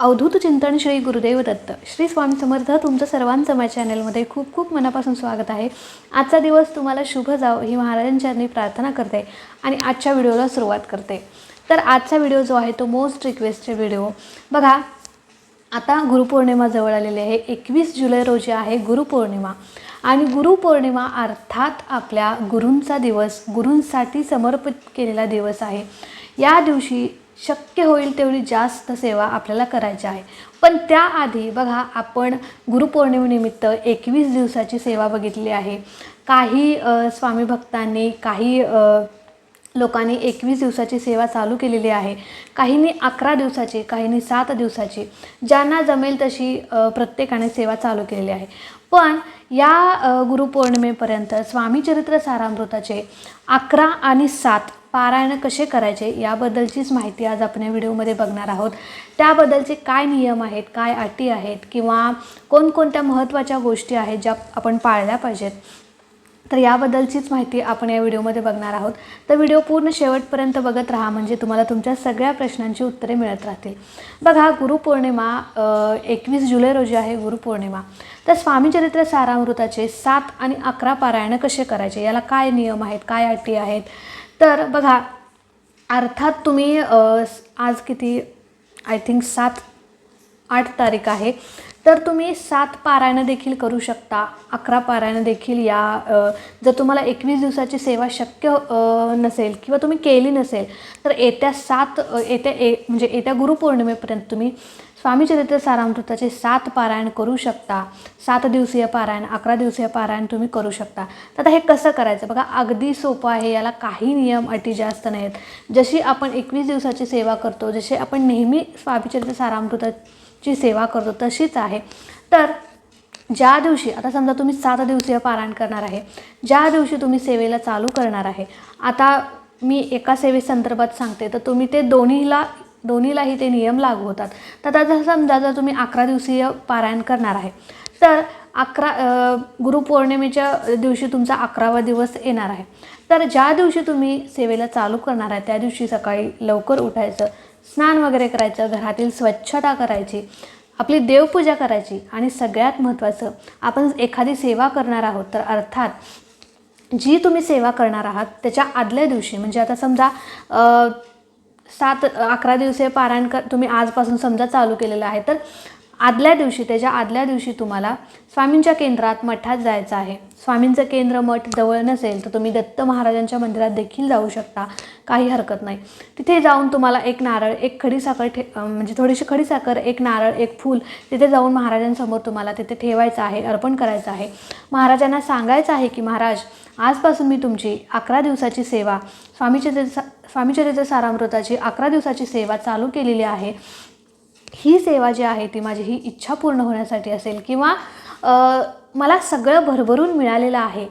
अवधूत चिंतन श्री गुरुदेव दत्त. श्री स्वामी समर्थ तुमचं सर्वांचं माझ्या चॅनलमध्ये खूप खूप मनापासून स्वागत आहे. आजचा दिवस तुम्हाला शुभ जावं ही महाराजांच्या प्रार्थना करते आणि आजच्या व्हिडिओला सुरुवात करते. तर आजचा व्हिडिओ जो आहे तो मोस्ट रिक्वेस्टेड व्हिडिओ. बघा आता गुरुपौर्णिमा जवळ आलेली आहे. एकवीस जुलै रोजी आहे गुरुपौर्णिमा. आणि गुरुपौर्णिमा अर्थात आपल्या गुरूंचा दिवस गुरूंसाठी समर्पित केलेला दिवस आहे. या दिवशी शक्य होईल तेवढी जास्त सेवा आपल्याला करायची आहे. पण त्याआधी बघा आपण गुरुपौर्णिमेनिमित्त एकवीस दिवसाची सेवा बघितली आहे. काही स्वामी भक्तांनी काही लोकांनी एकवीस दिवसाची सेवा चालू केलेली आहे. काहींनी अकरा दिवसाची काहींनी सात दिवसाची. ज्यांना जमेल तशी प्रत्येकाने सेवा चालू केलेली आहे. पण या गुरुपौर्णिमेपर्यंत स्वामी चरित्र सारामृताचे अकरा आणि सात पारायण कसे करायचे याबद्दलचीच माहिती आज आपण या व्हिडिओमध्ये बघणार आहोत. त्याबद्दलचे काय नियम आहेत काय अटी आहेत किंवा कोणकोणत्या महत्त्वाच्या गोष्टी आहेत ज्या आपण पाळल्या पाहिजेत तर याबद्दलचीच माहिती आपण या व्हिडिओमध्ये बघणार आहोत. तर व्हिडिओ पूर्ण शेवटपर्यंत बघत राहा म्हणजे तुम्हाला तुमच्या सगळ्या प्रश्नांची उत्तरे मिळत राहतील. बघा गुरुपौर्णिमा एकवीस जुलै रोजी आहे गुरुपौर्णिमा. तर स्वामी चरित्र सारामृताचे सात आणि अकरा पारायण कसे करायचे? याला काय नियम आहेत काय अटी आहेत? तर बघा अर्थात तुम्ही आज किती आय थिंक सात आठ तारीख आहे. तर तुम्ही सात पारायणं देखील करू शकता. अकरा पारायणं देखील या जर तुम्हाला एकवीस दिवसाची सेवा शक्य नसेल किंवा तुम्ही केली नसेल तर येत्या सात येत्या ए म्हणजे येत्या गुरुपौर्णिमेपर्यंत तुम्ही स्वामी चरित्र सारामृताचे सात पारायण करू शकता. सात दिवसीय पारायण अकरा दिवसीय पारायण तुम्ही करू शकता. तर आता हे कसं करायचं? बघा अगदी सोपं आहे याला काही नियम अटी जास्त नाहीत. जशी आपण एकवीस दिवसाची सेवा करतो जशी आपण नेहमी स्वामीचरित्र सारामृताची सेवा करतो तशीच आहे. तर ज्या दिवशी आता समजा तुम्ही सात दिवसीय पारायण करणार आहे ज्या दिवशी तुम्ही सेवेला चालू करणार आहे आता मी एका सेवेसंदर्भात सांगते तर तुम्ही ते दोन्हीला दोन्हीलाही ते नियम लागू होतात. तर आता जर समजा जर तुम्ही अकरा दिवसीय पारायण करणार आहे तर अकरा गुरुपौर्णिमेच्या दिवशी तुमचा अकरावा दिवस येणार आहे. तर ज्या दिवशी तुम्ही सेवेला चालू करणार आहे त्या दिवशी सकाळी लवकर उठायचं स्नान वगैरे करायचं घरातील स्वच्छता करायची आपली देवपूजा करायची आणि सगळ्यात महत्त्वाचं आपण एखादी सेवा करणार आहोत तर अर्थात जी तुम्ही सेवा करणार आहात त्याच्या आदल्या दिवशी म्हणजे आता समजा सात अकरा दिवसीय पारायण कर तुम्ही आजपासून समजा चालू केलेलं आहे तर आदल्या दिवशी त्याच्या आदल्या दिवशी तुम्हाला स्वामींच्या केंद्रात मठात जायचं आहे. स्वामींचं केंद्र मठ जवळ नसेल तर तुम्ही दत्त महाराजांच्या मंदिरात देखील जाऊ शकता. काही हरकत नाही. तिथे जाऊन तुम्हाला एक नारळ एक खडीसाखर ठे म्हणजे थोडीशी खडीसाखर एक नारळ एक फूल तिथे जाऊन महाराजांसमोर तुम्हाला तिथे ठेवायचं आहे अर्पण करायचं आहे. महाराजांना सांगायचं आहे की महाराज आजपासून मी तुमची अकरा दिवसाची सेवा स्वामीचरित्र सा स्वामीचरित्र सारामृताची अकरा दिवसाची सेवा चालू केलेली आहे. ही सेवा जी आहे ती माझी ही इच्छा पूर्ण होण्यासाठी असेल किंवा मला सगळं भरभरून मिळालेलं आहे.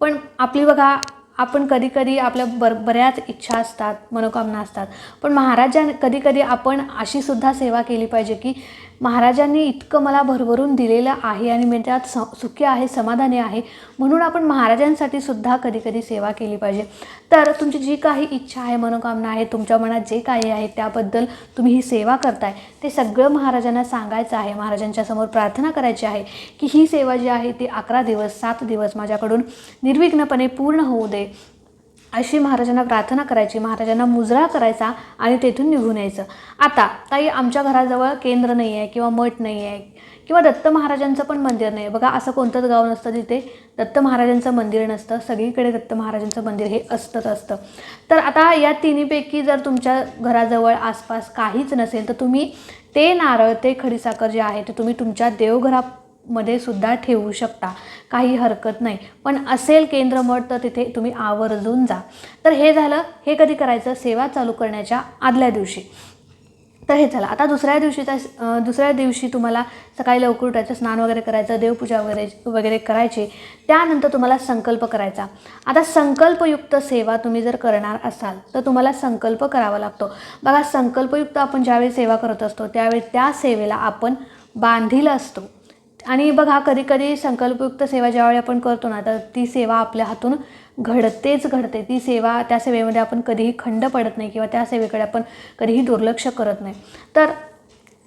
पण आपली बघा आपण कधीकधी आपल्या बर बऱ्याच इच्छा असतात मनोकामना असतात. पण महाराजां कधीकधी आपण अशी सुद्धा सेवा केली पाहिजे की महाराजांनी इतकं मला भरभरून दिलेलं आहे आणि मी त्यात स सुखी आहे समाधानी आहे म्हणून आपण महाराजांसाठी सुद्धा कधीकधी सेवा केली पाहिजे. तर तुमची जी काही इच्छा आहे मनोकामना आहे तुमच्या मनात जे काही आहे त्याबद्दल तुम्ही ही सेवा करताय ते सगळं महाराजांना सांगायचं आहे. महाराजांच्या समोर प्रार्थना करायची आहे की ही सेवा जी आहे ती अकरा दिवस सात दिवस माझ्याकडून निर्विघ्नपणे पूर्ण होऊ दे. अशी महाराजांना प्रार्थना करायची महाराजांना मुजरा करायचा आणि तेथून निघून यायचं. आता ताई आमच्या घराजवळ केंद्र नाही आहे किंवा मठ नाही आहे किंवा दत्त महाराजांचं पण मंदिर नाही आहे बघा असं कोणतंच गाव नसतं जिथे दत्त महाराजांचं मंदिर नसतं. सगळीकडे दत्त महाराजांचं मंदिर हे असतंच असतं. तर आता या तिन्हीपैकी जर तुमच्या घराजवळ आसपास काहीच नसेल तर तुम्ही ते नारळ ते खडीसाखर जे आहे ते तुम्ही तुमच्या मध्ये सुद्धा ठेवू शकता. काही हरकत नाही. पण असेल केंद्र मठ तर तिथे तुम्ही आवर्जून जा. तर हे झालं. हे कधी करायचं? सेवा चालू करण्याच्या आदल्या दिवशी. तर हे झालं. आता दुसऱ्या दिवशीचा दुसऱ्या दिवशी तुम्हाला सकाळी लवकर उठायचं स्नान वगैरे करायचं देवपूजा वगैरे वगैरे करायची. त्यानंतर तुम्हाला संकल्प करायचा. आता संकल्पयुक्त सेवा तुम्ही जर करणार असाल तर तुम्हाला संकल्प करावा लागतो. बघा संकल्पयुक्त आपण ज्यावेळी सेवा करत असतो त्यावेळी त्या सेवेला आपण बांधील असतो. आणि बघा कधी कधी संकल्पयुक्त सेवा ज्यावेळी आपण करतो ना तर ती सेवा आपल्या हातून घडतेच घडते. ती सेवा त्या सेवेमध्ये आपण कधीही खंड पडत नाही किंवा त्या सेवेकडे आपण कधीही दुर्लक्ष करत नाही. तर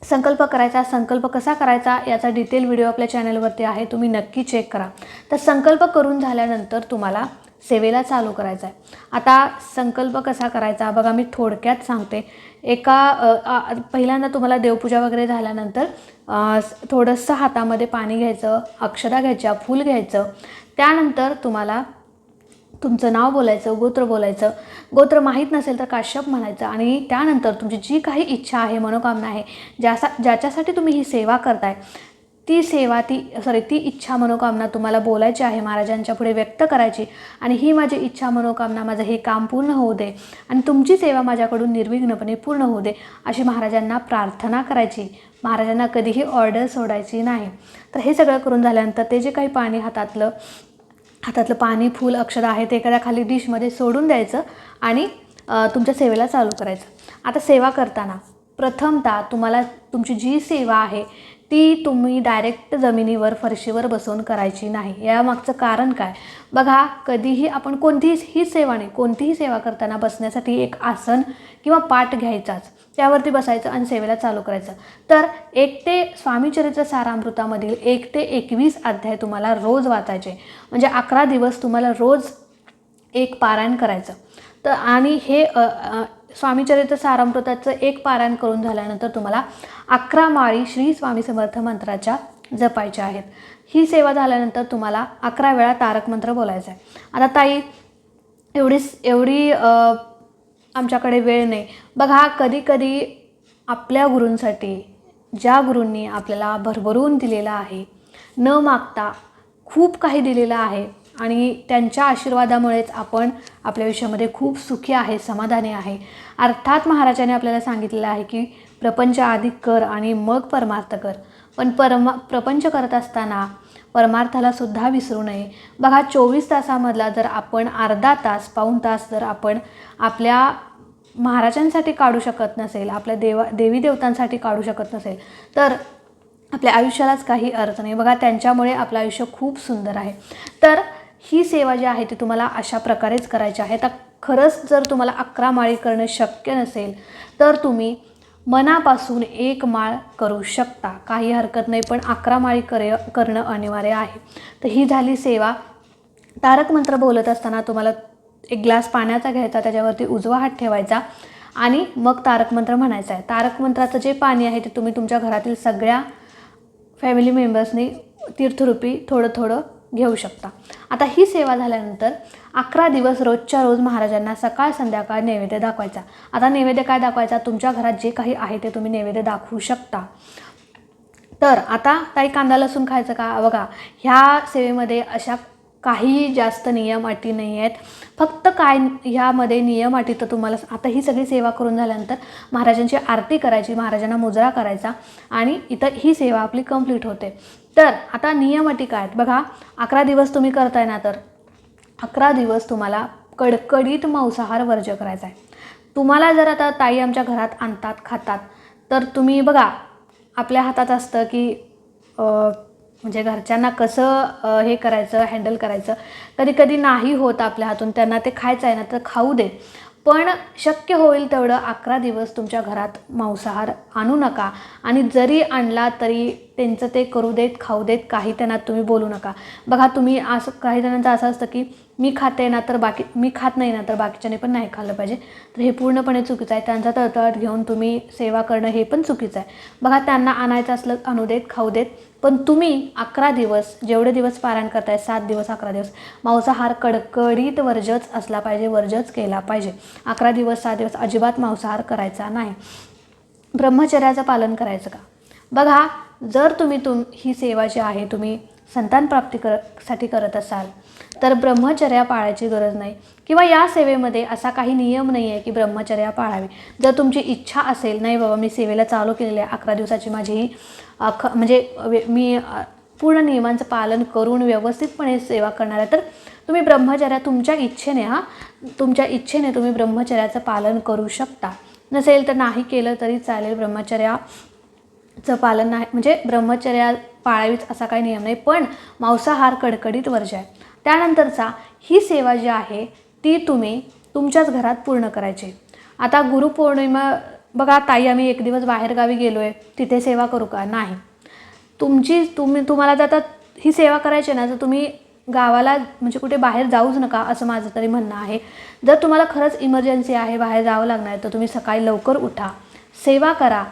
संकल्प करायचा संकल्प कसा करायचा याचा डिटेल व्हिडिओ आपल्या चॅनलवरती आहे तुम्ही नक्की चेक करा. तर संकल्प करून झाल्यानंतर तुम्हाला सेवेला चालू करायचा आहे आता संकल्प कसा करायचा? बघा मी थोडक्यात सांगते. एका पहिल्यांदा तुम्हाला देवपूजा वगैरे झाल्यानंतर थोडंसं हातामध्ये पाणी घ्यायचं अक्षदा घ्यायच्या फूल घ्यायचं. त्यानंतर तुम्हाला तुमचं नाव बोलायचं गोत्र बोलायचं. गोत्र माहीत नसेल तर काश्यप म्हणायचं आणि त्यानंतर तुमची जी काही इच्छा आहे मनोकामना आहे ज्यासा ज्याच्यासाठी तुम्ही ही सेवा करताय ती सेवा ती सॉरी ती इच्छा मनोकामना तुम्हाला बोलायची आहे महाराजांच्या पुढे व्यक्त करायची आणि ही माझी इच्छा मनोकामना माझं हे काम पूर्ण होऊ दे आणि तुमची सेवा माझ्याकडून निर्विघ्नपणे पूर्ण होऊ दे अशी महाराजांना प्रार्थना करायची. महाराजांना कधीही ऑर्डर सोडायची नाही. तर हे सगळं करून झाल्यानंतर ते जे काही पाणी हातातलं हातातलं पाणी फूल अक्षर आहे ते एखाद्या खाली डिशमध्ये सोडून द्यायचं आणि तुमच्या सेवेला चालू करायचं. आता सेवा करताना प्रथमतः तुम्हाला तुमची जी सेवा आहे ती तुम्ही डायरेक्ट जमिनीवर फरशीवर बसवून करायची नाही. यामागचं कारण काय? बघा कधीही आपण कोणतीही सेवा नाही कोणतीही सेवा करताना बसण्यासाठी एक आसन किंवा पाठ घ्यायचाच. त्यावरती बसायचं आणि सेवेला चालू करायचं. तर एक ते स्वामीचरित्र सारामृतामधील एक ते एकवीस अध्याय तुम्हाला रोज वाचायचे. म्हणजे अकरा दिवस तुम्हाला रोज एक पारायण करायचं. तर आणि हे स्वामीचरित्र सारामृताचं एक पारायण करून झाल्यानंतर तुम्हाला अकरा माळी श्री स्वामी समर्थ मंत्राच्या जपायच्या आहेत. ही सेवा झाल्यानंतर तुम्हाला अकरा वेळा तारक मंत्र बोलायचा आहे. आता ताई एवढीच एवढी आमच्याकडे वेळ नाही. बघा कधी कधी आपल्या गुरूंसाठी ज्या गुरूंनी आपल्याला भरभरून दिलेलं आहे न मागता खूप काही दिलेलं आहे. आणि त्यांच्या आशीर्वादामुळेच आपण आपल्या आयुष्यामध्ये खूप सुखी आहे समाधानी आहे. अर्थात महाराजांनी आपल्याला सांगितलेलं आहे की प्रपंच आधी कर आणि मग परमार्थ कर. पण परमा प्रपंच करत असताना परमार्थाला सुद्धा विसरू नये. बघा चोवीस तासामधला जर आपण अर्धा तास पाऊण तास जर आपण आपल्या महाराजांसाठी काढू शकत नसेल आपल्या देवा देवी देवतांसाठी काढू शकत नसेल तर आपल्या आयुष्यालाच काही अर्थ नाही. बघा त्यांच्यामुळे आपलं आयुष्य खूप सुंदर आहे. तर ही सेवा जी आहे ती तुम्हाला अशा प्रकारेच करायची आहे. तर खरंच जर तुम्हाला अकरा माळी करणं शक्य नसेल तर तुम्ही मनापासून एक माळ करू शकता. काही हरकत नाही पण अकरा माळी करे करणं अनिवार्य आहे. तर ही झाली सेवा. तारक मंत्र बोलत असताना तुम्हाला एक ग्लास पाण्याचा घ्यायचा त्याच्यावरती उजवा हात ठेवायचा आणि मग तारक मंत्र म्हणायचा आहे. तारक मंत्राचं जे पाणी आहे ते तुम्ही तुमच्या घरातील सगळ्या फॅमिली मेंबर्सनी तीर्थरूपी थोडं थोडं घेऊ शकता. आता ही सेवा झाल्यानंतर अकरा दिवस रोजच्या रोज महाराजांना सकाळ संध्याकाळ नैवेद्य दाखवायचा. आता नैवेद्य काय दाखवायचा? तुमच्या घरात जे काही आहे ते तुम्ही नैवेद्य दाखवू शकता. तर आता ताई कांदा लसूण खायचं का? बघा ह्या सेवेमध्ये अशा काही जास्त नियम अटी नाही आहेत. फक्त काय ह्यामध्ये नियम अटी तर तुम्हाला आता ही सगळी सेवा करून झाल्यानंतर महाराजांची आरती करायची महाराजांना मुजरा करायचा आणि इथं ही सेवा आपली कंप्लीट होते. तर आता नियम अटी काय आहेत? बघा अकरा दिवस तुम्ही करताय ना तर. अकरा दिवस तुम्हाला कडकडीत मांसाहार वर्ज करायचा आहे. तुम्हाला जर आता ताई आमच्या घरात आणतात खातात तर तुम्ही बघा आपल्या हातात असतं की म्हणजे घरच्यांना कसं हे करायचं हँडल करायचं. कधी कधी नाही होत आपल्या हातून त्यांना ते खायचं आहे ना तर खाऊ दे. पण शक्य होईल तेवढं अकरा दिवस तुमच्या घरात मांसाहार आणू नका. आणि जरी आणला तरी त्यांचं ते करू देत खाऊ देत काही त्यांना तुम्ही बोलू नका. बघा तुम्ही असं काही जणांचं असं असतं की मी खाते ना तर बाकी मी खात नाही ना तर बाकीच्याने पण नाही खाल्लं पाहिजे. तर हे पूर्णपणे चुकीचं आहे. त्यांचा तळतळत घेऊन तुम्ही सेवा करणं हे पण चुकीचं आहे. बघा त्यांना आणायचं असलं आणू देत खाऊ देत पण तुम्ही अकरा दिवस जेवढे दिवस पारायण करताय सात दिवस अकरा दिवस मांसाहार कडकडीत वर्जच असला पाहिजे वर्जच केला पाहिजे. अकरा दिवस सात दिवस अजिबात मांसाहार करायचा नाही. ब्रह्मचर्याचं पालन करायचं का? बघा जर तुम्ही तुम ही सेवा जी आहे तुम्ही संतान प्राप्ती कर साठी करत असाल तर ब्रह्मचर्या पाळायची गरज नाही. किंवा या सेवेमध्ये असा काही नियम नाही आहे की ब्रह्मचर्या पाळावी. जर तुमची इच्छा असेल नाही बाबा मी सेवेला चालू केलेली आहे अकरा दिवसाची माझी ही अख म्हणजे वे- मी पूर्ण नियमांचं पालन करून व्यवस्थितपणे सेवा करणार आहे तर तुम्ही ब्रह्मचर्या तुमच्या इच्छेने हां तुमच्या इच्छेने तुम्ही ब्रह्मचर्याचं पालन करू शकता. नसेल तर नाही केलं तरी चालेल ब्रह्मचर्या चं पालन नाही म्हणजे ब्रह्मचर्या पाळावीच असा काही नियम नाही पण मांसाहार कडकडीत वर्ज आहे. त्यानंतरचा ही सेवा जी आहे ती तुम्ही तुमच्याच घरात पूर्ण करायची. आता गुरुपौर्णिमा बघा ताई आम्ही एक दिवस बाहेरगावी गेलो आहे तिथे सेवा करू का? नाही. तुमची तुम्ही तुम्हाला जर आता ही सेवा करायची आहे ना तर तुम्ही गावाला म्हणजे कुठे बाहेर जाऊच नका असं माझं तरी म्हणणं आहे. जर तुम्हाला खरंच इमर्जन्सी आहे बाहेर जावं लागणार तर तुम्ही सकाळी लवकर उठा. सेवा करा.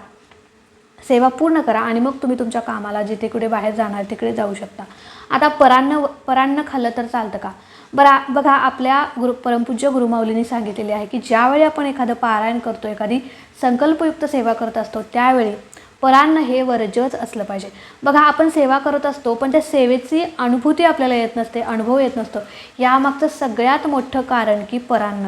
सेवा पूर्ण करा आणि मग तुम्ही तुमच्या कामाला जिथे कुठे बाहेर जाणार तिकडे जाऊ शकता. आता परान्न परान्न खाल्लं तर चालतं का? बरा बघा आपल्या गुरु परमपूज्य गुरुमाऊलींनी सांगितलेले आहे की ज्यावेळी आपण एखादं पारायण करतो एखादी संकल्पयुक्त सेवा करत असतो त्यावेळी परान्न हे वर्जच असलं पाहिजे. बघा आपण सेवा करत असतो पण त्या सेवेची अनुभूती आपल्याला येत नसते अनुभव येत नसतो. यामागचं सगळ्यात मोठं कारण की परान्न.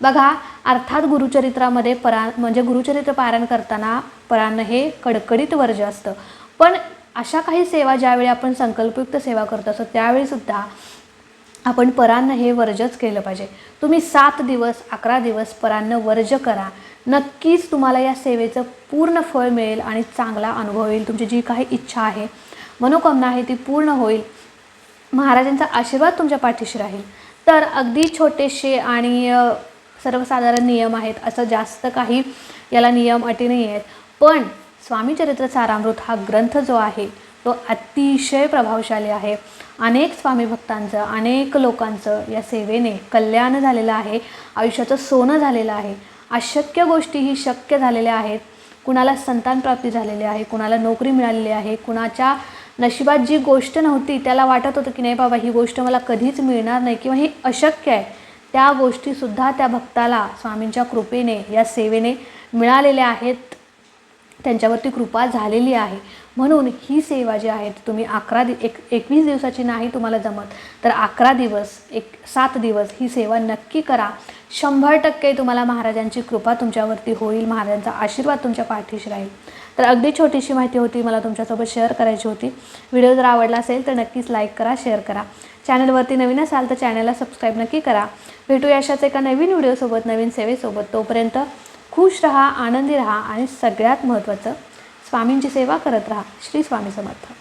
बघा अर्थात गुरुचरित्रामध्ये परा म्हणजे गुरुचरित्र पारायण करताना परान्न हे कडकडीत वर्ज असतं. पण अशा काही सेवा ज्यावेळी आपण संकल्पयुक्त सेवा करत असतो त्यावेळीसुद्धा आपण परान्न हे वर्जच केलं पाहिजे. तुम्ही सात दिवस अकरा दिवस परान्न वर्ज करा. नक्कीच तुम्हाला या सेवेचं पूर्ण फळ मिळेल आणि चांगला अनुभव येईल. तुमची जी काही इच्छा आहे मनोकामना आहे ती पूर्ण होईल. महाराजांचा आशीर्वाद तुमच्या पाठीशी राहील. तर अगदी छोटेसे आणि सर्वसाधारण नियम आहेत असं जास्त काही याला नियम अटी नाही आहेत पण स्वामीचरित्र सारामृत हा ग्रंथ जो आहे तो अतिशय प्रभावशाली आहे. अनेक स्वामी भक्तांचं अनेक लोकांचं या सेवेने कल्याण झालेलं आहे आयुष्याचं सोनं झालेलं आहे. अशक्य गोष्टीही शक्य झालेल्या आहेत. कुणाला संतान प्राप्ती झालेली आहे कुणाला नोकरी मिळालेली आहे कुणाच्या नशिबात जी गोष्ट नव्हती त्याला वाटत होतं की नाही बाबा ही गोष्ट मला कधीच मिळणार नाही किंवा ही अशक्य आहे. त्या गोष्टीसुद्धा त्या भक्ताला स्वामींच्या कृपेने या सेवेने मिळालेल्या आहेत. त्यांच्यावरती कृपा झालेली आहे. म्हणून ही सेवा जी आहे तुम्ही अकरा दि एक एकवीस दिवसाची नाही तुम्हाला जमत तर अकरा दिवस एक सात दिवस ही सेवा नक्की करा. शंभर टक्के तुम्हाला महाराजांची कृपा तुमच्यावरती होईल महाराजांचा आशीर्वाद तुमच्या पाठीशी राहील. तर अगदी छोटीशी माहिती होती मला तुमच्यासोबत शेअर करायची होती. व्हिडिओ जर आवडला असेल तर नक्कीच लाईक करा शेअर करा. चॅनलवरती नवीन असाल तर चॅनलला सबस्क्राईब नक्की करा. भेटूया अशाच एका नवीन व्हिडिओसोबत नवीन सेवेसोबत. तोपर्यंत खुश रहा आनंदी रहा आणि सगळ्यात महत्त्वाचं स्वामींची सेवा करत राहा. श्री स्वामी समर्थ.